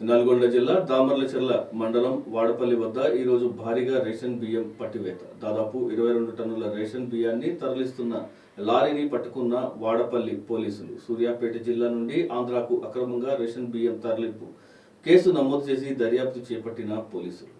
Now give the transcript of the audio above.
నల్గొండ జిల్లా దామర్లచెర్ల మండలం వాడపల్లి వద్ద ఈరోజు భారీగా రేషన్ బియ్యం పట్టివేత. దాదాపు ఇరవై రెండు టన్నుల రేషన్ బియ్యాన్ని తరలిస్తున్న లారీని పట్టుకున్న వాడపల్లి పోలీసులు సూర్యాపేట జిల్లా నుండి ఆంధ్రాకు అక్రమంగా రేషన్ బియ్యం తరలింపు కేసు నమోదు చేసి దర్యాప్తు చేపట్టిన పోలీసులు.